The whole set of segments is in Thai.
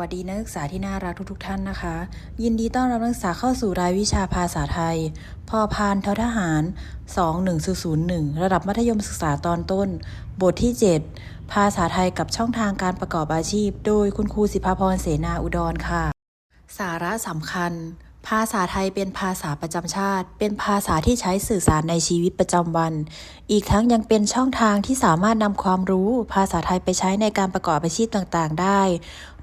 สวัสดีนักศึกษาที่น่ารักทุกๆทท่านนะคะ ยินดีต้อนรับนักศึกษาเข้าสู่รายวิชาภาษาไทย พอพานททหาร 21001 ระดับมัธยมศึกษาตอนต้น บทที่ 7 ภาษาไทยกับช่องทางการประกอบอาชีพ โดยคุณครูสิภาพรเสนาอุดรค่ะ สาระสำคัญ ภาษาไทยเป็นภาษาประจำชาติ เป็นภาษาที่ใช้สื่อสารในชีวิตประจำวัน อีกทั้งยังเป็นช่องทางที่สามารถนำความรู้ภาษาไทยไปใช้ในการประกอบอาชีพต่างๆ ได้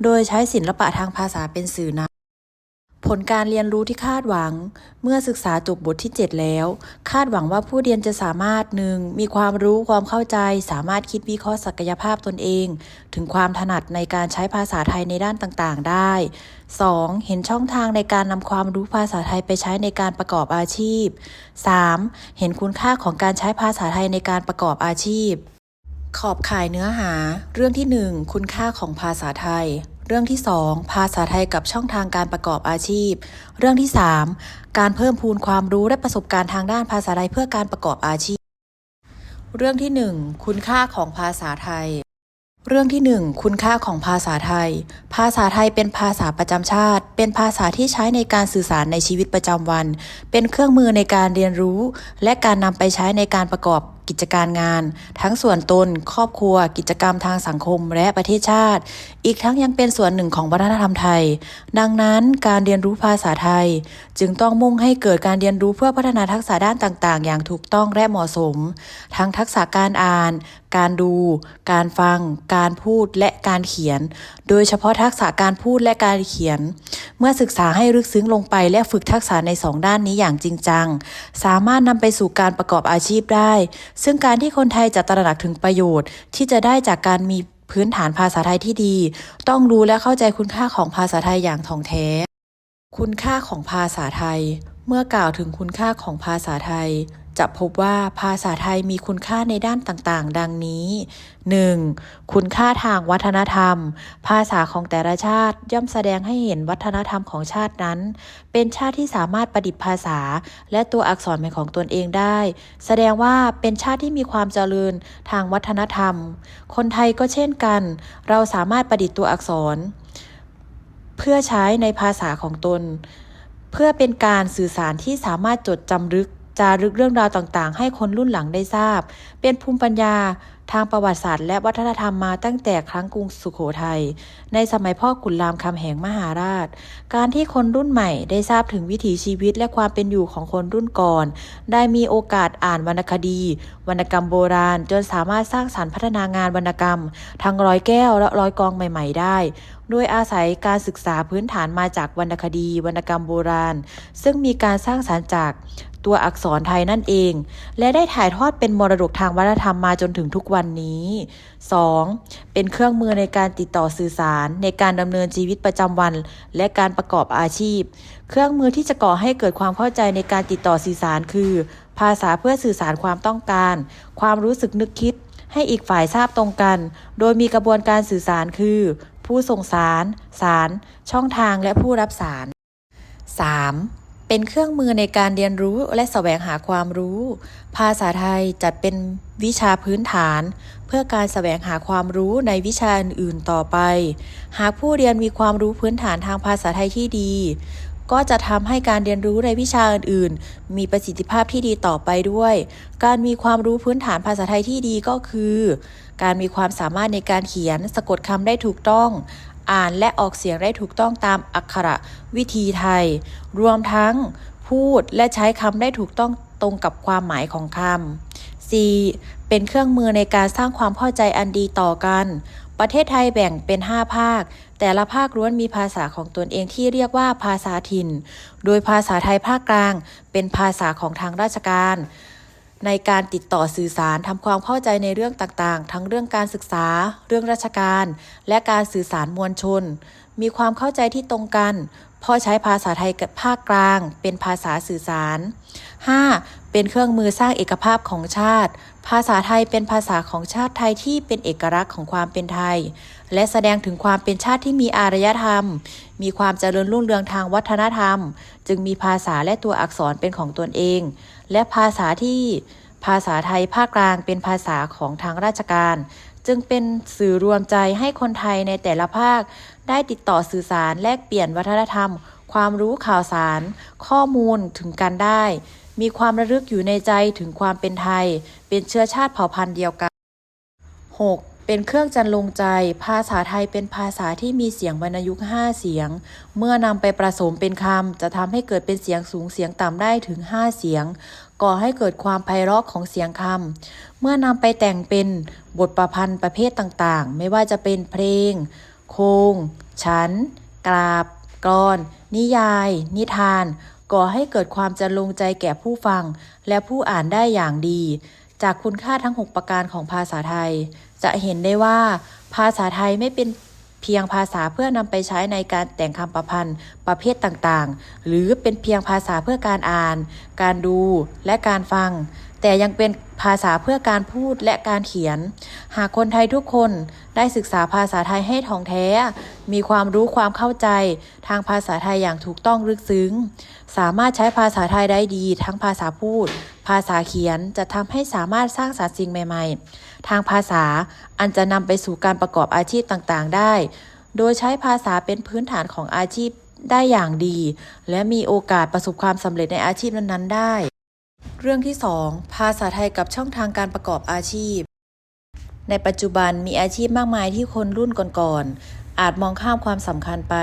โดยใช้ศิลปะทางภาษาเป็นสื่อนำ ผลการเรียนรู้ที่คาดหวัง เมื่อศึกษาจบบทที่ 7 แล้ว คาดหวังว่าผู้เรียนจะสามารถ 1. มีความรู้ความเข้าใจ สามารถคิดวิเคราะห์ศักยภาพตนเอง ถึงความถนัดในการใช้ภาษาไทยในด้านต่างๆ ได้ 2. เห็นช่องทางในการนำความรู้ภาษาไทยไปใช้ในการประกอบอาชีพ 3. เห็นคุณค่าของการใช้ภาษาไทยในการประกอบอาชีพ ขอบข่ายเนื้อหา เรื่องที่ 1 คุณค่าของภาษาไทย เรื่องที่ 2 ภาษาไทยกับช่องทางการประกอบอาชีพ เรื่องที่ 3 การเพิ่มพูนความรู้และประสบการณ์ทางด้านภาษาไทยเพื่อการประกอบอาชีพ เรื่องที่ 1 คุณค่าของภาษาไทย เรื่องที่ 1 คุณค่าของภาษาไทย ภาษาไทยเป็นภาษาประจำชาติ เป็นภาษาที่ใช้ในการสื่อสารในชีวิตประจำวัน เป็นเครื่องมือในการเรียนรู้ และการนำไปใช้ในการประกอบ กิจการงาน ทั้งส่วนตน ครอบครัว กิจกรรมทางสังคมและประเทศชาติ อีกทั้งยังเป็นส่วนหนึ่งของวัฒนธรรมไทย ดังนั้นการเรียนรู้ภาษาไทย จึงต้องมุ่งให้เกิดการเรียนรู้เพื่อพัฒนาทักษะด้านต่าง ๆ อย่างถูกต้องและเหมาะสม ทั้งทักษะการอ่าน การดู การฟัง การพูดและการเขียน โดยเฉพาะทักษะการพูดและการเขียน เมื่อศึกษาให้ลึกซึ้งลงไปและฝึกทักษะในสองด้านนี้อย่างจริงจัง สามารถนำไปสู่การประกอบอาชีพได้ ซึ่งการที่คนไทยจะตระหนักถึงประโยชน์ ที่จะได้จากการมีพื้นฐานภาษาไทยที่ดี ต้องรู้และเข้าใจคุณค่าของภาษาไทยอย่างถ่องแท้ คุณค่าของภาษาไทย เมื่อกล่าวถึงคุณค่าของภาษาไทย จะพบว่าภาษาไทยมีคุณค่าในด้านต่างๆ ดังนี้ 1. คุณค่าทางวัฒนธรรม ภาษาของแต่ละชาติย่อมแสดงให้เห็นวัฒนธรรมของชาตินั้น เป็นชาติที่สามารถประดิษฐ์ภาษา และตัวอักษรเป็นของตนเองได้ แสดงว่าเป็นชาติที่มีความเจริญทางวัฒนธรรม คนไทยก็เช่นกัน เราสามารถประดิษฐ์ตัวอักษร เพื่อใช้ในภาษาของตน เพื่อเป็นการสื่อสารที่สามารถจดจำลึก จารึกเรื่องราวต่างๆ ให้คนรุ่นหลังได้ทราบ เป็นภูมิปัญญาทางประวัติศาสตร์และวัฒนธรรมมาตั้งแต่ครั้งกรุงสุขโขทัย ในสมัยพ่อขุนรามคำแหงมหาราช การที่คนรุ่นใหม่ได้ทราบถึงวิถีชีวิตและความเป็นอยู่ของคนรุ่นก่อน ได้มีโอกาสอ่านวรรณคดี วรรณกรรมโบราณ จนสามารถสร้างสรรค์พัฒนางานวรรณกรรม ทั้งร้อยแก้วและร้อยกองใหม่ ๆ ได้ โดยอาศัยการศึกษาพื้นฐานมาจากวรรณคดี วรรณกรรมโบราณ ซึ่งมีการสร้างสรรค์จาก ตัวอักษรไทยนั่นเอง และได้ถ่ายทอดเป็นมรดกทางวัฒนธรรมมาจนถึงทุกวันนี้ 2. เป็นเครื่องมือในการติดต่อสื่อสาร ในการดำเนินชีวิตประจำวัน และการประกอบอาชีพ เครื่องมือที่จะก่อให้เกิดความเข้าใจในการติดต่อสื่อสารคือ ภาษาเพื่อสื่อสารความต้องการ ความรู้สึกนึกคิด ให้อีกฝ่ายทราบตรงกัน โดยมีกระบวนการสื่อสารคือ ผู้ส่งสาร สาร ช่องทางและผู้รับสาร 3. เป็นเครื่องมือในการเรียนรู้และแสวงหาความรู้ ภาษาไทยจัดเป็นวิชาพื้นฐาน เพื่อการแสวงหาความรู้ในวิชาอื่นๆต่อไป หากผู้เรียนมีความรู้พื้นฐานทางภาษาไทยที่ดี ก็จะทำให้การเรียนรู้ในวิชาอื่นๆ มีประสิทธิภาพที่ดีต่อไปด้วย การมีความรู้พื้นฐานภาษาไทยที่ดีก็คือ การมีความสามารถในการเขียนสะกดคำได้ถูกต้อง อ่านและออกเสียงได้ถูกต้องตามอักขระวิธีไทย รวมทั้งพูดและใช้คำได้ถูกต้องตรงกับความหมายของคำ 4. เป็นเครื่องมือในการสร้างความเข้าใจอันดีต่อกัน ประเทศไทยแบ่งเป็น 5 ภาค แต่ละภาคล้วนมีภาษาของตนเองที่เรียกว่าภาษาถิ่น โดยภาษาไทยภาคกลาง เป็นภาษาของทางราชการ ในการติดต่อสื่อสารทำความเข้าใจในเรื่องต่างๆ ทั้งเรื่องการศึกษา เรื่องราชการ และการสื่อสารมวลชน มีความเข้าใจที่ตรงกันพราะใช้ภาษาไทยกับภาคกลาง เป็นภาษาสื่อสาร 5. เป็นเครื่องมือสร้างเอกภาพของชาติ ภาษาไทยเป็นภาษาของชาติไทยที่เป็นเอกลักษณ์ของความเป็นไทย และแสดงถึงความเป็นชาติที่มีอารยธรรม มีความเจริญรุ่งเรืองทางวัฒนธรรม จึงมีภาษาและตัวอักษรเป็นของตนเอง และภาษาที่ภาษาไทยภาคกลางเป็นภาษาของทางราชการ จึงเป็นสื่อรวมใจให้คนไทยในแต่ละภาค ได้ติดต่อสื่อสารแลกเปลี่ยนวัฒนธรรม ความรู้ข่าวสาร ข้อมูลถึงกันได้ มีความระลึกอยู่ในใจถึงความเป็นไทย เป็นเชื้อชาติเผ่าพันธุ์เดียวกัน 6. เป็นเครื่องจันลงใจ ภาษาไทยเป็นภาษาที่มีเสียงวรรณยุกต์5เสียง เมื่อนำไปประสมเป็นคำ จะทำให้เกิดเป็นเสียงสูงเสียงต่ำได้ถึง 5 เสียง ก่อให้เกิดความไพเราะของเสียงคำ เมื่อนำไปแต่งเป็นบทประพันธ์ประเภทต่างๆ ไม่ว่าจะเป็นเพลง โคง ฉัน กราบ กรอน นิยาย นิทาน ก่อให้เกิดความจันลงใจแก่ผู้ฟัง และผู้อ่านได้อย่างดี จากคุณค่าทั้ง 6 ประการของภาษาไทย จะเห็นได้ว่าภาษาไทยไม่เป็นเพียงภาษาเพื่อนำไปใช้ในการแต่งคำประพันธ์ประเภทต่างๆ หรือเป็นเพียงภาษาเพื่อการอ่าน การดูและการฟัง แต่ยังเป็นภาษาเพื่อการพูดและการเขียน หากคนไทยทุกคนได้ศึกษาภาษาไทยให้ท่องแท้ มีความรู้ความเข้าใจ ทางภาษาไทยอย่างถูกต้องลึกซึ้ง สามารถใช้ภาษาไทยได้ดีทั้งภาษาพูด ภาษาเขียนจะทำให้สามารถสร้างสรรค์สิ่งใหม่ ๆ ทางภาษาอันจะนำไปสู่การประกอบอาชีพต่างๆ ได้ โดยใช้ภาษาเป็นพื้นฐานของอาชีพได้อย่างดี และมีโอกาสประสบความสำเร็จในอาชีพนั้นๆ ได้ เรื่องที่ 2 ภาษาไทยกับช่องทางการประกอบอาชีพ ในปัจจุบันมีอาชีพมากมายที่คนรุ่นก่อนๆอาจมองข้ามความสำคัญไป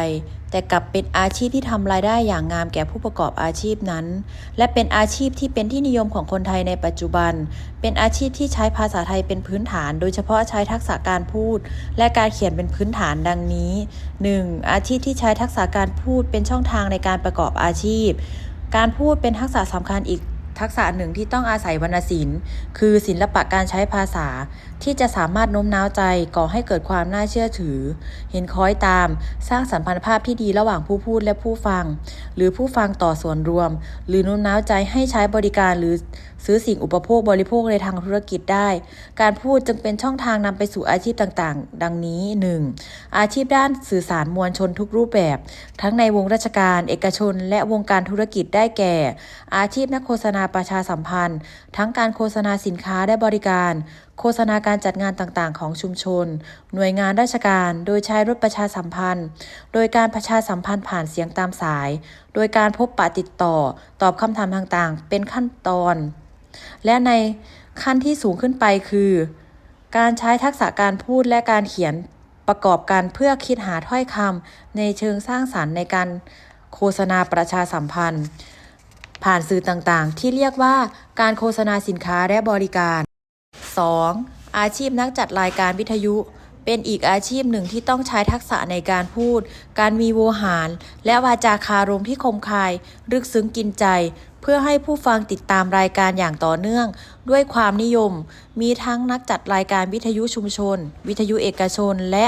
แต่กลับเป็นอาชีพที่ทำรายได้อย่างงามแก่ผู้ประกอบอาชีพนั้น และเป็นอาชีพที่เป็นที่นิยมของคนไทยในปัจจุบัน เป็นอาชีพที่ใช้ภาษาไทยเป็นพื้นฐาน โดยเฉพาะใช้ทักษะการพูด และการเขียนเป็นพื้นฐานดังนี้ 1. อาชีพที่ใช้ทักษะการพูดเป็นช่องทางในการประกอบอาชีพ การพูดเป็นทักษะสำคัญอีก ทักษะหนึ่งที่ต้องอาศัยวรรณศิลป์ คือศิลปะการใช้ภาษา ที่จะสามารถโน้มน้าวใจก่อให้เกิดความน่าเชื่อถือ เห็นคอยตาม สร้างสัมพันธภาพที่ดีระหว่างผู้พูดและผู้ฟัง หรือผู้ฟังต่อส่วนรวม หรือโน้มน้าวใจให้ใช้บริการหรือ ซื้อสิ่งอุปโภคบริโภคในทางธุรกิจได้ การพูดจึงเป็นช่องทางนำไปสู่อาชีพต่างๆ ดังนี้ 1. อาชีพด้านสื่อสารมวลชนทุกรูปแบบ ทั้งในวงราชการ เอกชน และวงการธุรกิจได้แก่ อาชีพนักโฆษณาประชาสัมพันธ์ ทั้งการโฆษณาสินค้าและบริการ โฆษณาการจัดงานต่างๆ ของชุมชน หน่วยงานราชการ โดยใช้รถประชาสัมพันธ์ โดยการประชาสัมพันธ์ผ่านเสียงตามสาย โดยการพบปะติดต่อ ตอบคำถามต่างๆ เป็นขั้นตอน และในขั้นที่สูงขึ้นไปคือ การใช้ทักษะการพูดและการเขียนประกอบกันเพื่อคิดหาถ้อยคำในเชิงสร้างสรรค์ในการโฆษณาประชาสัมพันธ์ ผ่านสื่อต่างๆ ที่เรียกว่าการโฆษณาสินค้าและบริการ 2. อาชีพนักจัดรายการวิทยุ เป็นอีกอาชีพหนึ่งที่ต้องใช้ทักษะในการพูด การมีโวหาร และวาจาคารมที่คมคาย ลึกซึ้งกินใจ เพื่อให้ผู้ฟังติดตามรายการอย่างต่อเนื่อง ด้วยความนิยม มีทั้งนักจัดรายการวิทยุชุมชน วิทยุเอกชน และ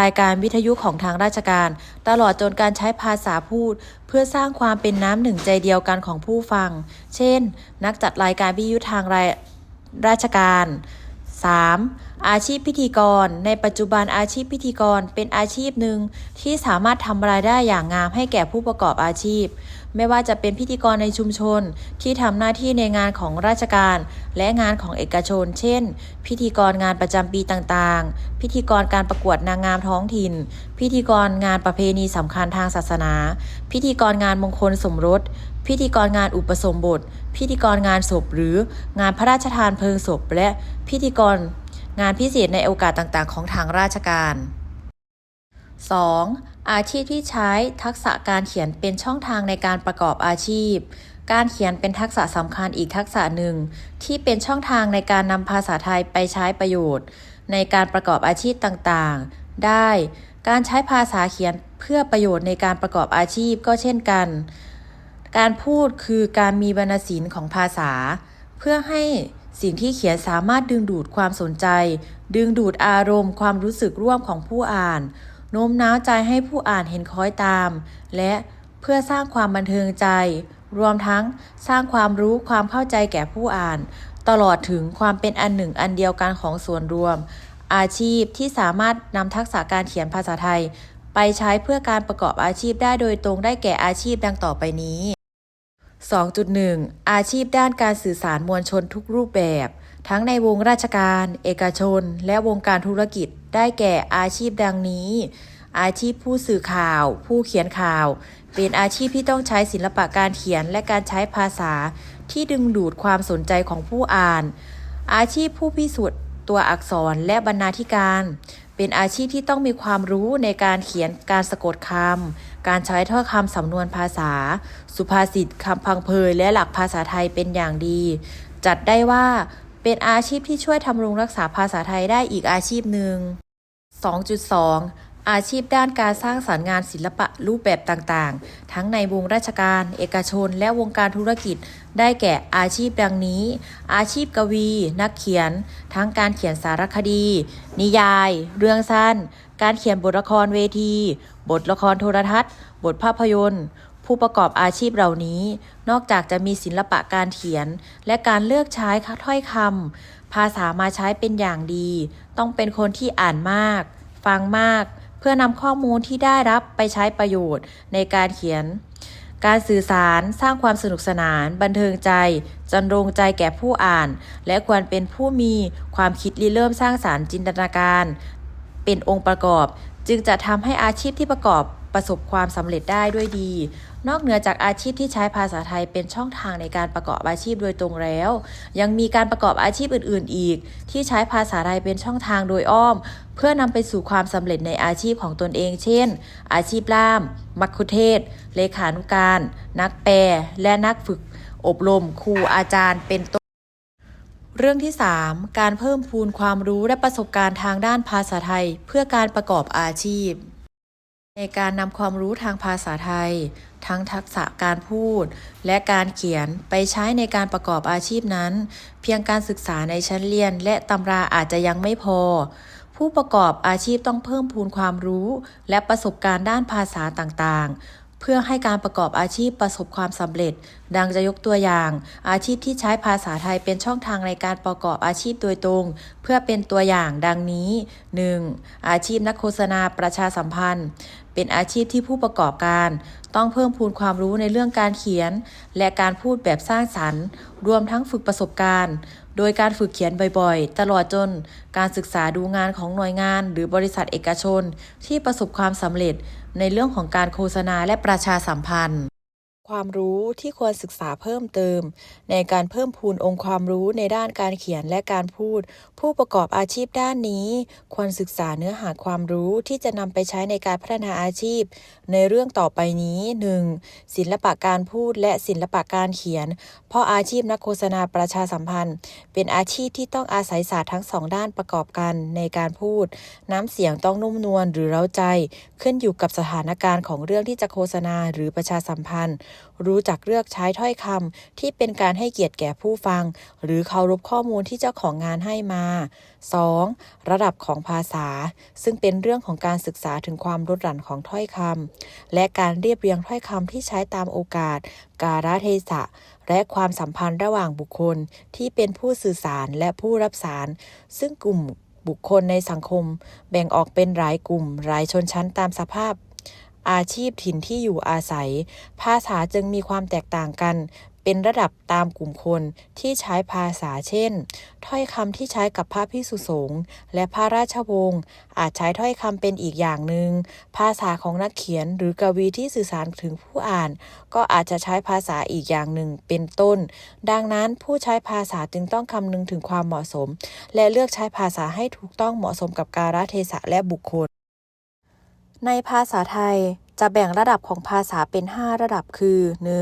รายการวิทยุของทางราชการ ตลอดจนการใช้ภาษาพูด เพื่อสร้างความเป็นน้ำหนึ่งใจเดียวกันของผู้ฟัง เช่น นักจัดรายการวิทยุทางรายราชการ 3. อาชีพพิธีกร ในปัจจุบันอาชีพพิธีกรเป็นอาชีพหนึ่งที่สามารถทำรายได้อย่างงามให้แก่ผู้ประกอบอาชีพ ไม่ว่าจะเป็นพิธีกรในชุมชนที่ทำหน้าที่ในงานของราชการ และงานของเอกชน เช่น พิธีกรงานประจำปีต่างๆ พิธีกรการประกวดนางงามท้องถิ่น พิธีกรงานประเพณีสำคัญทางศาสนา พิธีกรงานมงคลสมรส พิธีกรงานอุปสมบท พิธีกรงานศพหรือ งานพระราชทานเพลิงศพ และพิธีกรงานพิเศษในโอกาสต่างๆ ของทางราชการ 2. อาชีพที่ใช้ทักษะการเขียนเป็นช่องทางในการประกอบอาชีพ การเขียนเป็นทักษะสำคัญอีกทักษะหนึ่ง ที่เป็นช่องทางในการนำภาษาไทยไปใช้ประโยชน์ ในการประกอบอาชีพต่างๆ ได้ การใช้ภาษาเขียนเพื่อประโยชน์ในการประกอบอาชีพก็เช่นกัน การพูดคือการมีวรรณศิลป์ของภาษา เพื่อให้สิ่งที่เขียนสามารถดึงดูดความสนใจ ดึงดูดอารมณ์ ความรู้สึกร่วมของผู้อ่าน โน้มน้าวใจให้ผู้อ่านเห็นคอยตาม และเพื่อสร้างความบันเทิงใจ รวมทั้งสร้างความรู้ความเข้าใจแก่ผู้อ่าน ตลอดถึงความเป็นอันหนึ่งอันเดียวกันของส่วนรวม อาชีพที่สามารถนำทักษะการเขียนภาษาไทย ไปใช้เพื่อการประกอบอาชีพได้โดยตรงได้แก่อาชีพดังต่อไปนี้ 2.1 อาชีพด้านการสื่อสารมวลชนทุกรูปแบบ ทั้งในวงราชการ เอกชน และวงการธุรกิจ ได้แก่อาชีพดังนี้ อาชีพผู้สื่อข่าว ผู้เขียนข่าว เป็นอาชีพที่ต้องใช้ศิลปะการเขียนและการใช้ภาษา ที่ดึงดูดความสนใจของผู้อ่าน อาชีพผู้พิสูจน์ตัวอักษรและบรรณาธิการ เป็นอาชีพที่ต้องมีความรู้ในการเขียนการสะกดคำ การใช้ถ้อยคำสำนวนภาษา สุภาษิตคำพังเพยและหลักภาษาไทยเป็นอย่างดี จัดได้ว่า เป็นอาชีพที่ช่วยทำรงรักษาภาษาไทยได้อีกอาชีพหนึ่ง 2.2 อาชีพด้านการสร้างสรรค์งานศิลปะรูปแบบต่างๆ ทั้งในวงราชการ เอกชน และวงการธุรกิจ ได้แก่อาชีพดังนี้ อาชีพกวี นักเขียน ทั้งการเขียนสารคดี นิยาย เรื่องสั้น การเขียนบทละครเวที บทละครโทรทัศน์ บทภาพยนตร์ ผู้ประกอบอาชีพเหล่านี้ นอกจากจะมีศิลปะการเขียน และการเลือกใช้ถ้อยคำภาษามาใช้เป็นอย่างดี ต้องเป็นคนที่อ่านมาก ฟังมาก เพื่อนำข้อมูลที่ได้รับไปใช้ประโยชน์ในการเขียน การสื่อสารสร้างความสนุกสนาน บันเทิงใจจันรงใจแก่ผู้อ่าน และควรเป็นผู้มีความคิดริเริ่มสร้างสารรค์จินตนาการ เป็นองค์ประกอบ จึงจะทำให้อาชีพที่ประกอบประสบความสำเร็จได้ด้วยดี นอกเหนือจากอาชีพที่ใช้ภาษาไทยเป็นช่องทางในการประกอบอาชีพโดยตรงแล้ว ยังมีการประกอบอาชีพอื่น ๆ อีก ที่ใช้ภาษาไทยเป็นช่องทางโดยอ้อม เพื่อนำไปสู่ความสำเร็จในอาชีพของตนเอง เช่น อาชีพล่าม มัคคุเทศ เลขานุการ นักแปล และนักฝึก อบรม ครูอาจารย์ เป็นต้นเรื่องที่ 3 การเพิ่มพูนความรู้และประสบการณ์ทางด้านภาษาไทย เพื่อการประกอบอาชีพ ในการนำความรู้ทางภาษาไทย ทั้งทักษะการพูด และการเขียนไปใช้ในการประกอบอาชีพนั้น เพียงการศึกษาในชั้นเรียน และตำราอาจจะยังไม่พอ ผู้ประกอบอาชีพต้องเพิ่มพูนความรู้ และประสบการณ์ด้านภาษาต่างๆ เพื่อให้การประกอบอาชีพประสบความสำเร็จ ดังจะยกตัวอย่าง อาชีพที่ใช้ภาษาไทยเป็นช่องทางในการประกอบอาชีพโดยตรง เพื่อเป็นตัวอย่างดังนี้ 1. อาชีพนักโฆษณาประชาสัมพันธ์ เป็นอาชีพที่ผู้ประกอบการ ต้องเพิ่มพูนความรู้ในเรื่องการเขียน และการพูดแบบสร้างสรรค์ รวมทั้งฝึกประสบการณ์ โดยการฝึกเขียนบ่อยๆ ตลอดจนการศึกษาดูงานของหน่วยงาน หรือบริษัทเอกชน ที่ประสบความสำเร็จ ในเรื่องของการโฆษณาและประชาสัมพันธ์ความรู้ที่ควรศึกษาเพิ่มเติม ในการเพิ่มพูนองค์ความรู้ในด้านการเขียนและการพูด ผู้ประกอบอาชีพด้านนี้ ควรศึกษาเนื้อหาความรู้ที่จะนำไปใช้ในการพัฒนาอาชีพ ในเรื่องต่อไปนี้ 1. ศิลปะการพูดและศิลปะการเขียน เพราะอาชีพนักโฆษณาประชาสัมพันธ์ เป็นอาชีพที่ต้องอาศัยศาสตร์ทั้งสองด้านประกอบกันในการพูด น้ำเสียงต้องนุ่มนวลหรือเร้าใจ ขึ้นอยู่กับสถานการณ์ของเรื่องที่จะโฆษณาหรือประชาสัมพันธ์ รู้จักเลือกใช้ถ้อยคำที่เป็นการให้เกียรติแก่ผู้ฟัง หรือเคารพข้อมูลที่เจ้าของงานให้มา 2. ระดับของภาษา ซึ่งเป็นเรื่องของการศึกษาถึงความลดหลั่นของถ้อยคำและการเรียบเรียงถ้อยคำที่ใช้ตามโอกาส กาลเทศะ และความสัมพันธ์ระหว่างบุคคลที่เป็นผู้สื่อสารและผู้รับสาร ซึ่งกลุ่มบุคคลในสังคม แบ่งออกเป็นหลายกลุ่มหลายชนชั้นตามสภาพ อาชีพถิ่นที่อยู่อาศัย ภาษาจึงมีความแตกต่างกัน เป็นระดับตามกลุ่มคนที่ใช้ภาษาเช่น ถ้อยคำที่ใช้กับพระพิสุสงฆ์และพระราชวงศ์อาจใช้ถ้อยคำเป็นอีกอย่างหนึ่งภาษาของนักเขียนหรือกวีที่สื่อสารถึงผู้อ่าน ก็อาจจะใช้ภาษาอีกอย่างหนึ่งเป็นต้น ดังนั้นผู้ใช้ภาษาจึงต้องคำนึงถึงความเหมาะสม และเลือกใช้ภาษาให้ถูกต้องเหมาะสมกับกาลเทศะและบุคคล ในภาษาไทยจะแบ่งระดับของภาษาเป็น 5 ระดับคือ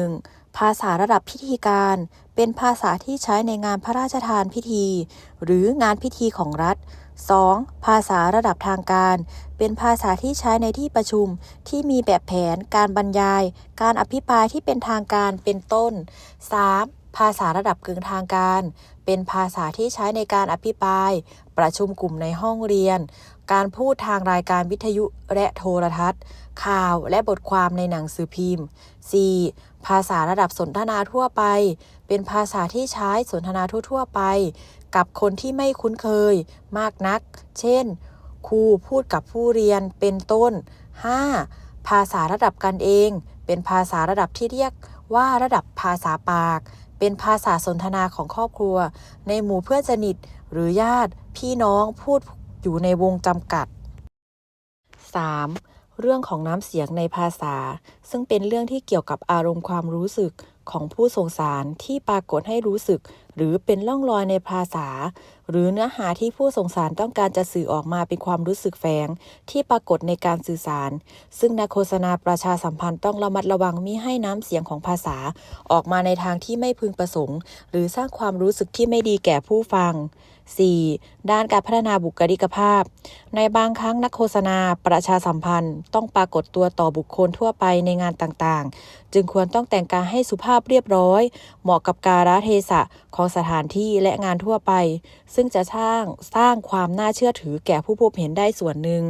1. ภาษาระดับพิธีการ เป็นภาษาที่ใช้ในงานพระราชทานพิธี หรืองานพิธีของรัฐ 2. ภาษาระดับทางการ เป็นภาษาที่ใช้ในที่ประชุมที่มีแบบแผน การบรรยาย การอภิปรายที่เป็นทางการเป็นต้น 3. ภาษาระดับกึ่งทางการ เป็นภาษาที่ใช้ในการอภิปราย ประชุมกลุ่มในห้องเรียน การพูดทางรายการวิทยุและโทรทัศน์ ข่าวและบทความในหนังสือพิมพ์ 4. ภาษาระดับสนทนาทั่วไป เป็นภาษาที่ใช้สนทนาทั่วๆไป กับคนที่ไม่คุ้นเคย มากนัก เช่น ครูพูดกับผู้เรียนเป็นต้น 5. ภาษาระดับกันเอง เป็นภาษาระดับที่เรียกว่าระดับภาษาปาก เป็นภาษาสนทนาของครอบครัว ในหมู่เพื่อนสนิทหรือญาติ พี่น้องพูด อยู่ในวงจำกัด 3. เรื่องของน้ำเสียงในภาษา ซึ่งเป็นเรื่องที่เกี่ยวกับอารมณ์ความรู้สึกของผู้ส่งสารที่ปรากฏให้รู้สึก หรือเป็นล่องรอยในภาษา หรือเนื้อหาที่ผู้ส่งสารต้องการจะสื่อออกมาเป็นความรู้สึกแฝงที่ปรากฏในการสื่อสาร ซึ่งนักโฆษณาประชาสัมพันธ์ต้องระมัดระวังมิให้น้ำเสียงของภาษา ออกมาในทางที่ไม่พึงประสงค์ หรือสร้างความรู้สึกที่ไม่ดีแก่ผู้ฟัง 4. ด้านการพัฒนาบุคลิกภาพ ในบางครั้งนักโฆษณาประชาสัมพันธ์ ต้องปรากฏตัวต่อบุคคลทั่วไปในงานต่างๆ จึงควรต้องแต่งกายให้สุภาพเรียบร้อย เหมาะกับกาลเทศะของสถานที่และงานทั่วไป ซึ่งจะสร้างสร้างความน่าเชื่อถือแก่ผู้พบเห็นได้ส่วนหนึ่ง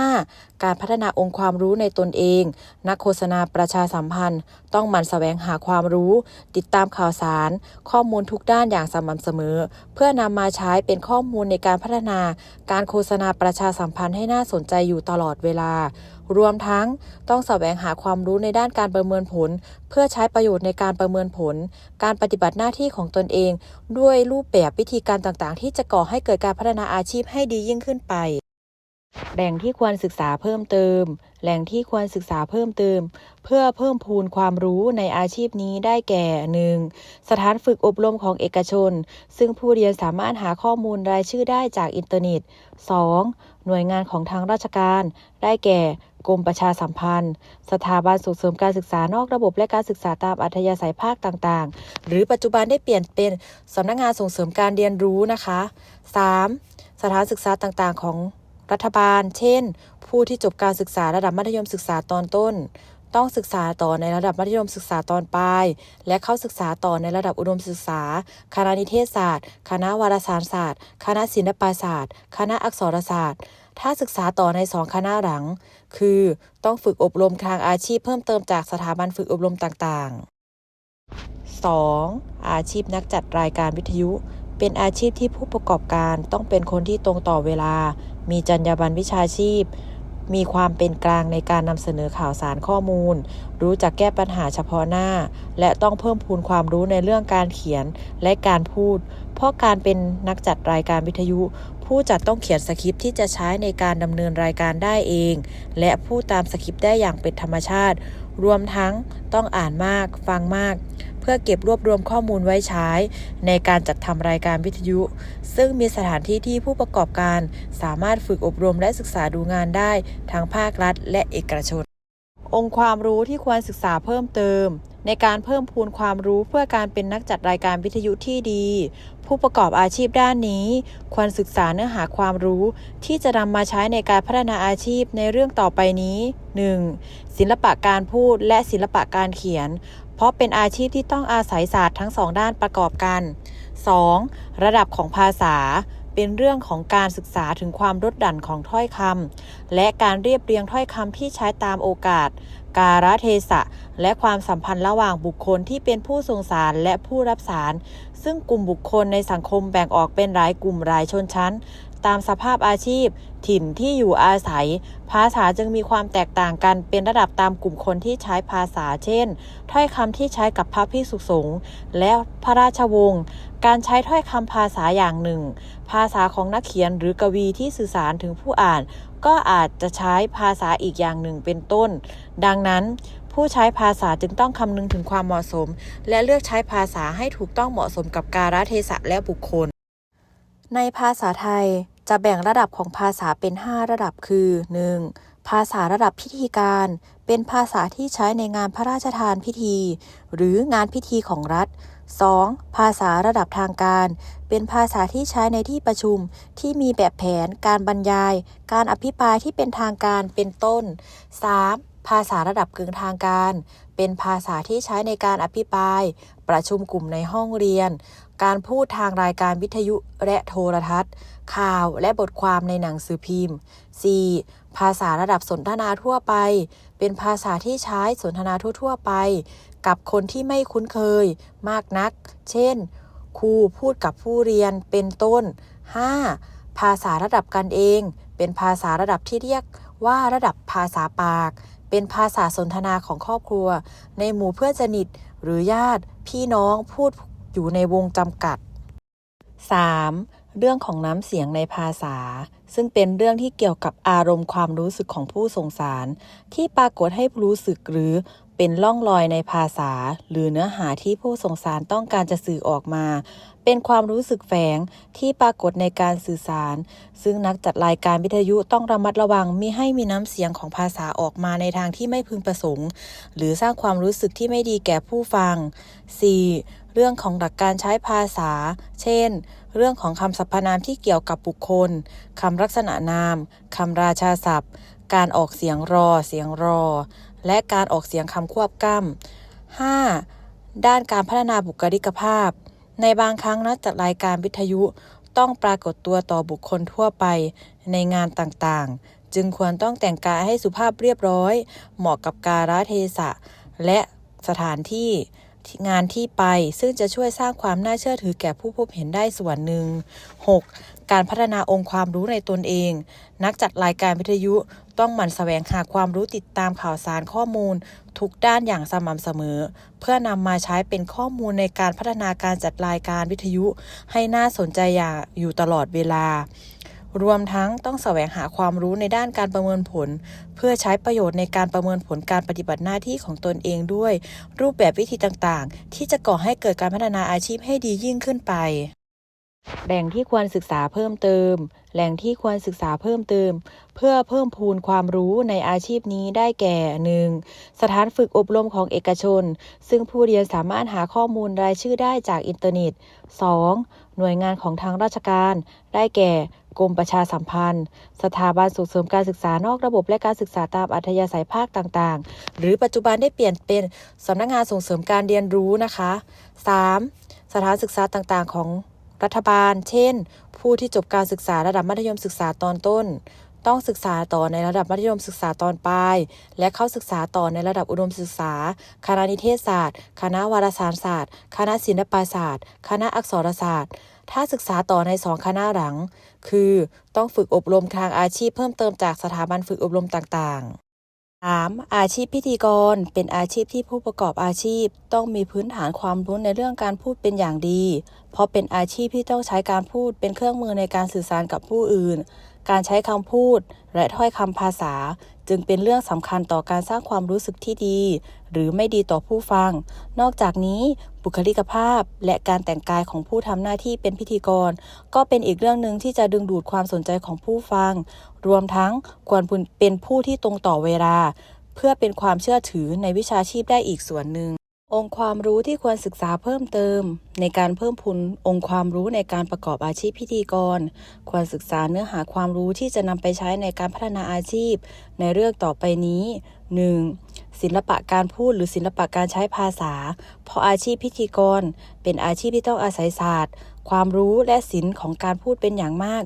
5. การพัฒนาองค์ความรู้ในตนเอง นักโฆษณาประชาสัมพันธ์ ต้องหมั่นแสวงหาความรู้ ติดตามข่าวสาร ข้อมูลทุกด้านอย่างสม่ำเสมอ เพื่อนำมาใช้เป็นข้อมูลในการพัฒนาการโฆษณาประชาสัมพันธ์ให้น่าสนใจอยู่ตลอดเวลา รวมทั้งต้องแสวงหาความรู้ในด้านการประเมินผล เพื่อใช้ประโยชน์ในการประเมินผล การปฏิบัติหน้าที่ของตนเอง ด้วยรูปแบบวิธีการต่างๆ ที่จะก่อให้เกิดการพัฒนาอาชีพให้ดียิ่งขึ้นไป แหล่งที่ควรศึกษาเพิ่มเติม แหล่งที่ควรศึกษาเพิ่มเติม เพื่อเพิ่มพูนความรู้ในอาชีพนี้ได้แก่ 1. สถานฝึกอบรมของเอกชน ซึ่งผู้เรียนสามารถหาข้อมูลรายชื่อได้จากอินเทอร์เน็ต 2. หน่วยงานของทางราชการ ได้แก่กรมประชาสัมพันธ์ สถาบันส่งเสริมการศึกษานอกระบบและการศึกษาตามอัธยาศัยภาคต่างๆ หรือปัจจุบันได้เปลี่ยนเป็นสำนักงานส่งเสริมการเรียนรู้นะคะ 3. สถานศึกษาต่างๆ ของ รัฐบาล เช่น ผู้ที่จบการศึกษาระดับมัธยมศึกษาตอนต้น ต้องศึกษาต่อในระดับมัธยมศึกษาตอนปลาย และเข้าศึกษาต่อในระดับอุดมศึกษา คณะนิเทศศาสตร์ คณะวารสารศาสตร์ คณะศิลปศาสตร์ คณะอักษรศาสตร์ ถ้าศึกษาต่อในสองคณะหลัง คือต้องฝึกอบรมทางอาชีพเพิ่มเติมจากสถาบันฝึกอบรมต่างๆ 2. อาชีพนักจัดรายการวิทยุ เป็นอาชีพที่ผู้ประกอบการต้องเป็นคนที่ตรงต่อเวลา มีจรรยาบรรณวิชาชีพ มีความเป็นกลางในการนำเสนอข่าวสารข้อมูล รู้จักแก้ปัญหาเฉพาะหน้า และต้องเพิ่มพูนความรู้ในเรื่องการเขียนและการพูด เพราะการเป็นนักจัดรายการวิทยุ ผู้จัดต้องเขียนสคริปต์ที่จะใช้ในการดำเนินรายการได้เอง และพูดตามสคริปต์ได้อย่างเป็นธรรมชาติ รวมทั้งต้องอ่านมาก ฟังมาก เพื่อเก็บรวบรวมข้อมูลไว้ใช้ ในการจัดทำรายการวิทยุ ซึ่งมีสถานที่ที่ผู้ประกอบการสามารถฝึกอบรมและศึกษาดูงานได้ ทั้งภาครัฐ และเอกชน องค์ความรู้ที่ควรศึกษาเพิ่มเติมในการเพิ่มพูนความรู้เพื่อการเป็นนักจัดรายการวิทยุที่ดี ผู้ประกอบอาชีพด้านนี้ ควรศึกษาเนื้อหาความรู้ ที่จะนำมาใช้ในการพัฒนาอาชีพในเรื่องต่อไปนี้ 1. ศิลปะการพูดและศิลปะการเขียน เพราะเป็นอาชีพที่ต้องอาศัยศาสตร์ทั้งสองด้านประกอบกัน 2. ระดับของภาษา เป็นเรื่องของการศึกษาถึงความลดดั่นของถ้อยคำและการเรียบเรียงถ้อยคำที่ใช้ตามโอกาส กาลเทศะ และความสัมพันธ์ระหว่างบุคคลที่เป็นผู้ส่งสารและผู้รับสาร ซึ่งกลุ่มบุคคลในสังคมแบ่งออกเป็นหลายกลุ่มหลายชนชั้น ตามสภาพอาชีพ ถิ่นที่อยู่อาศัย ภาษาจึงมีความแตกต่างกันเป็นระดับตามกลุ่มคนที่ใช้ภาษา เช่น ถ้อยคำที่ใช้กับพระพิสุสงฆ์และพระราชวงศ์การใช้ถ้อยคำภาษาอย่างหนึ่ง ภาษาของนักเขียนหรือกวีที่สื่อสารถึงผู้อ่าน ก็อาจจะใช้ภาษาอีกอย่างหนึ่งเป็นต้น ดังนั้นผู้ใช้ภาษาจึงต้องคำนึงถึงความเหมาะสม และเลือกใช้ภาษาให้ถูกต้องเหมาะสมกับกาลเทศะและบุคคล ในภาษาไทย จะแบ่งระดับของภาษาเป็น 5 ระดับคือ 1. ภาษาระดับพิธีการ เป็นภาษาที่ใช้ในงานพระราชทานพิธี หรืองานพิธีของรัฐ 2. ภาษาระดับทางการ เป็นภาษาที่ใช้ในที่ประชุมที่มีแบบแผน การบรรยาย การอภิปรายที่เป็นทางการเป็นต้น 3. ภาษาระดับกึ่งทางการ เป็นภาษาที่ใช้ในการอภิปราย ประชุมกลุ่มในห้องเรียน การพูดทางรายการวิทยุและโทรทัศน์ ข่าวและบทความในหนังสือพิมพ์ 4. ภาษาระดับสนทนาทั่วไป เป็นภาษาที่ใช้สนทนาทั่วๆไป กับคนที่ไม่คุ้นเคย มากนัก เช่น ครูพูดกับผู้เรียนเป็นต้น 5. ภาษาระดับกันเอง เป็นภาษาระดับที่เรียกว่าระดับภาษาปาก เป็นภาษาสนทนาของครอบครัว ในหมู่เพื่อนสนิทหรือญาติพี่น้องพูดอยู่ในวงจำกัด 3. เรื่องของน้ำเสียงในภาษา ซึ่งเป็นเรื่องที่เกี่ยวกับอารมณ์ความรู้สึกของผู้ส่งสาร ที่ปรากฏให้รู้สึกหรือเป็นล่องรอยในภาษา หรือเนื้อหาที่ผู้ส่งสารต้องการจะสื่อออกมา เป็นความรู้สึกแฝงที่ปรากฏในการสื่อสาร ซึ่งนักจัดรายการวิทยุต้องระมัดระวังมิให้มีน้ำเสียงของภาษาออกมาในทางที่ไม่พึงประสงค์ หรือสร้างความรู้สึกที่ไม่ดีแก่ผู้ฟัง 4. เรื่องของหลักการใช้ภาษา เช่น เรื่องของคำสรรพนามที่เกี่ยวกับบุคคลคำลักษณะนามคำราชาศัพท์ การออกเสียงรอ เสียงรอ และการออกเสียงคำควบกล้ำ 5. ด้านการพัฒนาบุคลิกภาพ ในบางครั้งนักจัดรายการวิทยุต้องปรากฏตัวต่อบุคคลทั่วไปในงานต่างๆ จึงควรต้องแต่งกายให้สุภาพเรียบร้อย เหมาะกับกาลเทศะ และสถานที่ งานที่ไป ซึ่งจะช่วยสร้างความน่าเชื่อถือแก่ผู้พบเห็นได้ส่วนหนึ่ง 6. การพัฒนาองค์ความรู้ในตนเอง นักจัดรายการวิทยุต้องหมั่นแสวงหาความรู้ติดตามข่าวสารข้อมูล ทุกด้านอย่างสม่ำเสมอ เพื่อนำมาใช้เป็นข้อมูลในการพัฒนาการจัดรายการวิทยุ ให้น่าสนใจอย่างอยู่ตลอดเวลา รวมทั้งต้องแสวงหาความรู้ในด้านการประเมินผล เพื่อใช้ประโยชน์ในการประเมินผลการปฏิบัติหน้าที่ของตนเองด้วย รูปแบบวิธีต่างๆ ที่จะก่อให้เกิดการพัฒนาอาชีพให้ดียิ่งขึ้นไป แหล่งที่ควรศึกษาเพิ่มเติม แหล่งที่ควรศึกษาเพิ่มเติม เพื่อเพิ่มพูนความรู้ในอาชีพนี้ได้แก่ 1. สถานฝึกอบรมของเอกชน ซึ่งผู้เรียนสามารถหาข้อมูลรายชื่อได้จากอินเทอร์เน็ต 2. หน่วยงานของทางราชการ ได้แก่กรมประชาสัมพันธ์ สถาบันส่งเสริมการศึกษานอกระบบและการศึกษาตามอัธยาศัยภาคต่างๆ หรือปัจจุบันได้เปลี่ยนเป็นสำนักงานส่งเสริมการเรียนรู้นะคะ 3. สถานศึกษาต่างๆ ของรัฐบาล เช่น ผู้ที่จบการศึกษาระดับมัธยมศึกษาตอนต้น ต้องศึกษาต่อในระดับมัธยมศึกษาตอนปลาย และเข้าศึกษาต่อในระดับอุดมศึกษา คณะนิเทศศาสตร์ คณะวารสารศาสตร์ คณะศิลปศาสตร์ คณะอักษรศาสตร์ ถ้าศึกษาต่อในสองคณะหลัง คือ ต้องฝึกอบรมทางอาชีพเพิ่มเติมจากสถาบันฝึกอบรมต่างๆ 3. อาชีพพิธีกร เป็นอาชีพที่ผู้ประกอบอาชีพ ต้องมีพื้นฐานความรู้ในเรื่องการพูดเป็นอย่างดี เพราะเป็นอาชีพที่ต้องใช้การพูดเป็นเครื่องมือในการสื่อสารกับผู้อื่น การใช้คำพูดและถ้อยคำภาษา จึงเป็นเรื่องสำคัญต่อการสร้างความรู้สึกที่ดี หรือไม่ดีต่อผู้ฟัง นอกจากนี้บุคลิกภาพและการแต่งกายของผู้ทำหน้าที่เป็นพิธีกร ก็เป็นอีกเรื่องหนึ่งที่จะดึงดูดความสนใจของผู้ฟัง รวมทั้งควรเป็นผู้ที่ตรงต่อเวลา เพื่อเป็นความเชื่อถือในวิชาชีพได้อีกส่วนหนึ่ง องค์ความรู้ที่ควรศึกษาเพิ่มเติม ในการเพิ่มพูนองค์ความรู้ในการประกอบอาชีพพิธีกร ควรศึกษาเนื้อหาความรู้ที่จะนำไปใช้ในการพัฒนาอาชีพ ในเรื่องต่อไปนี้ 1. ศิลปะการพูดหรือศิลปะการใช้ภาษา เพราะอาชีพพิธีกร เป็นอาชีพที่ต้องอาศัยศาสตร์ ความรู้และศิลป์ของการพูดเป็นอย่างมาก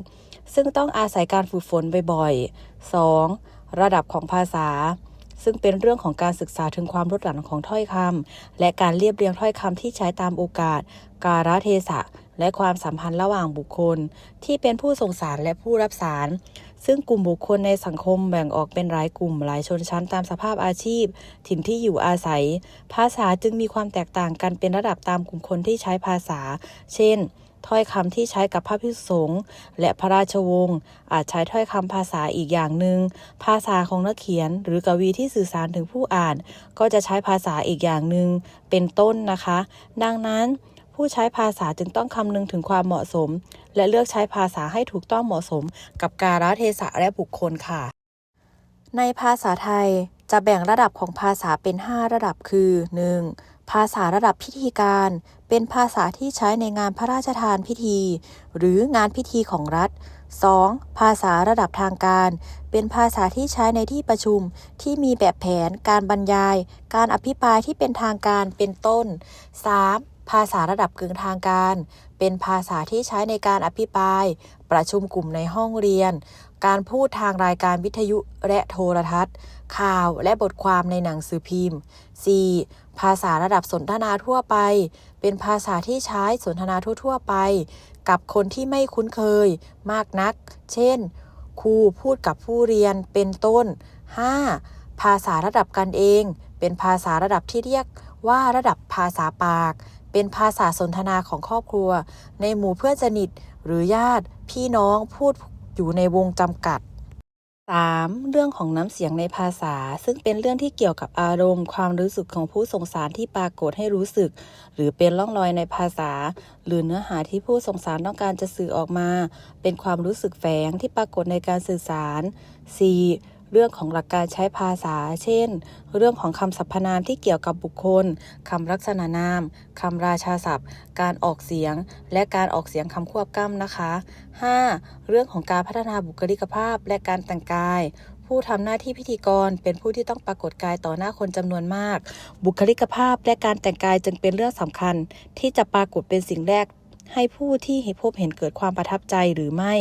ซึ่งต้องอาศัยการฝึกฝนบ่อยๆ 2. ระดับของภาษา ซึ่งเป็นเรื่องของการศึกษาถึงความลดหลั่นของถ้อยคำและการเรียบเรียงถ้อยคำที่ใช้ตามโอกาส กาลเทศะ และความสัมพันธ์ระหว่างบุคคล ที่เป็นผู้ส่งสารและผู้รับสาร ซึ่งกลุ่มบุคคลในสังคมแบ่งออกเป็นหลายกลุ่มหลายชนชั้นตามสภาพอาชีพ ถิ่นที่อยู่อาศัย ภาษาจึงมีความแตกต่างกันเป็นระดับตามกลุ่มคนที่ใช้ภาษา เช่น ถ้อยคำที่ใช้กับพระภิกษุสงฆ์และพระราชวงศ์อาจใช้ถ้อยคำภาษาอีกอย่างหนึ่งภาษาของนักเขียน หรือกวีที่สื่อสารถึงผู้อ่าน ก็จะใช้ภาษาอีกอย่างหนึ่งเป็นต้นนะคะ ดังนั้นผู้ใช้ภาษาจึงต้องคำนึงถึงความเหมาะสม และเลือกใช้ภาษาให้ถูกต้องเหมาะสม กับกาลเทศะและบุคคลค่ะ ในภาษาไทยจะแบ่งระดับของภาษาเป็น 5 ระดับคือ 1. ภาษาระดับพิธีการ เป็นภาษาที่ใช้ในงานพระราชทานพิธี หรืองานพิธีของรัฐ 2. ภาษาระดับทางการ เป็นภาษาที่ใช้ในที่ประชุมที่มีแบบแผน การบรรยาย การอภิปรายที่เป็นทางการเป็นต้น 3. ภาษาระดับกึ่งทางการ เป็นภาษาที่ใช้ในการอภิปราย ประชุมกลุ่มในห้องเรียน การพูดทางรายการวิทยุและโทรทัศน์ ข่าวและบทความในหนังสือพิมพ์ 4. ภาษาระดับสนทนาทั่วไป เป็นภาษาที่ใช้สนทนาทั่วๆไป กับคนที่ไม่คุ้นเคย มากนัก เช่น ครูพูดกับผู้เรียนเป็นต้น 5. ภาษาระดับกันเอง เป็นภาษาระดับที่เรียกว่าระดับภาษาปาก เป็นภาษาสนทนาของครอบครัว ในหมู่เพื่อนสนิทหรือญาติพี่น้องพูดอยู่ในวงจำกัด 3. เรื่องของน้ำเสียงในภาษา ซึ่งเป็นเรื่องที่เกี่ยวกับอารมณ์ ความรู้สึกของผู้ส่งสารที่ปรากฏให้รู้สึก หรือเป็นร่องรอยในภาษา หรือเนื้อหาที่ผู้ส่งสารต้องการจะสื่อออกมา เป็นความรู้สึกแฝงที่ปรากฏในการสื่อสาร 4. เรื่องของหลักการใช้ภาษา เช่น เรื่องของคำสรรพนามที่เกี่ยวกับบุคคลคำลักษณะนามคำราชาศัพท์ การออกเสียง และการออกเสียงคำควบกล้ำนะคะ 5. เรื่องของการพัฒนาบุคลิกภาพและการแต่งกายผู้ทำหน้าที่พิธีกรเป็นผู้ที่ต้องปรากฏกายต่อหน้าคนจำนวนมาก บุคลิกภาพและการแต่งกายจึงเป็นเรื่องสำคัญ ที่จะปรากฏเป็นสิ่งแรก ให้ผู้ที่พบเห็นเกิดความประทับใจหรือไม่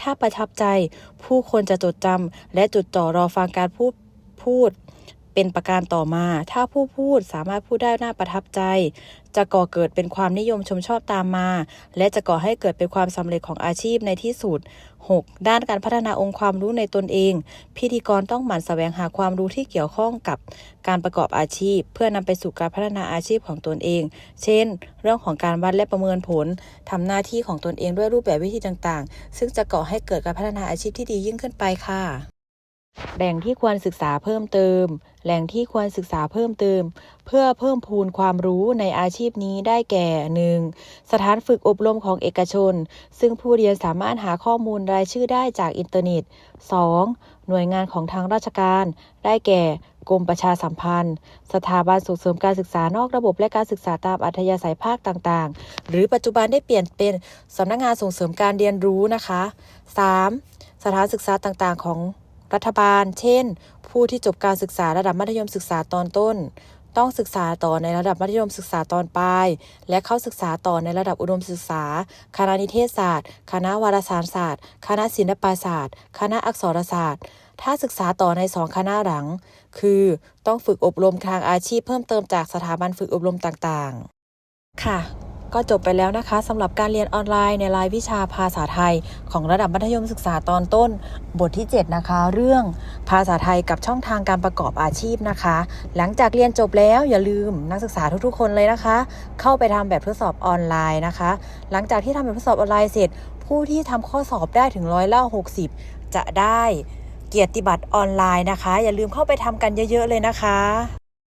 ถ้าประทับใจผู้คนจะจดจำและจดจ่อรอฟังการพูดพูด เป็นประการต่อมา ถ้าผู้พูดสามารถพูดได้น่าประทับใจ จะก่อเกิดเป็นความนิยมชมชอบตามมา และจะก่อให้เกิดเป็นความสำเร็จของอาชีพในที่สุด 6. ด้านการพัฒนาองค์ความรู้ในตนเอง พิธีกรต้องหมั่นแสวงหาความรู้ที่เกี่ยวข้องกับการประกอบอาชีพ เพื่อนำไปสู่การพัฒนาอาชีพของตนเอง เช่น เรื่องของการวัดและประเมินผลทำหน้าที่ของตนเองด้วยรูปแบบวิธีต่างๆ ซึ่งจะก่อให้เกิดการพัฒนาอาชีพที่ดียิ่งขึ้นไปค่ะ แหล่งที่ควรศึกษาเพิ่มเติม แหล่งที่ควรศึกษาเพิ่มเติม เพื่อเพิ่มพูนความรู้ในอาชีพนี้ได้แก่ 1. สถานฝึกอบรมของเอกชน ซึ่งผู้เรียนสามารถหาข้อมูลรายชื่อได้จากอินเทอร์เน็ต 2. หน่วยงานของทางราชการ ได้แก่กรมประชาสัมพันธ์ สถาบันส่งเสริมการศึกษานอกระบบและการศึกษาตามอัธยาศัยภาคต่างๆ หรือปัจจุบันได้เปลี่ยนเป็นสำนักงานส่งเสริมการเรียนรู้นะคะ 3. สถานศึกษาต่างๆ ของ รัฐบาล เช่น ผู้ที่จบการศึกษาระดับมัธยมศึกษาตอนต้น ต้องศึกษาต่อในระดับมัธยมศึกษาตอนปลาย และเข้าศึกษาต่อในระดับอุดมศึกษา คณะนิเทศศาสตร์ คณะวารสารศาสตร์ คณะศิลปศาสตร์ คณะอักษรศาสตร์ ถ้าศึกษาต่อในสองคณะหลัง คือต้องฝึกอบรมทางอาชีพเพิ่มเติมจากสถาบันฝึกอบรมต่างๆ ค่ะ ก็จบไปแล้วนะคะสำหรับการเรียนออนไลน์ในรายวิชาภาษาไทย ของระดับมัธยมศึกษาตอนต้น บทที่ 7 นะคะ เรื่องภาษาไทยกับช่องทางการประกอบอาชีพนะคะ หลังจากเรียนจบแล้วอย่าลืมนักศึกษาทุกๆ คนเลยนะคะ เข้าไปทำแบบทดสอบออนไลน์นะคะ หลังจากที่ทำแบบทดสอบออนไลน์เสร็จ ผู้ที่ทำข้อสอบได้ถึงร้อยละ60 จะได้เกียรติบัตรออนไลน์นะคะ อย่าลืมเข้าไปทำกันเยอะ ๆ เลยนะคะ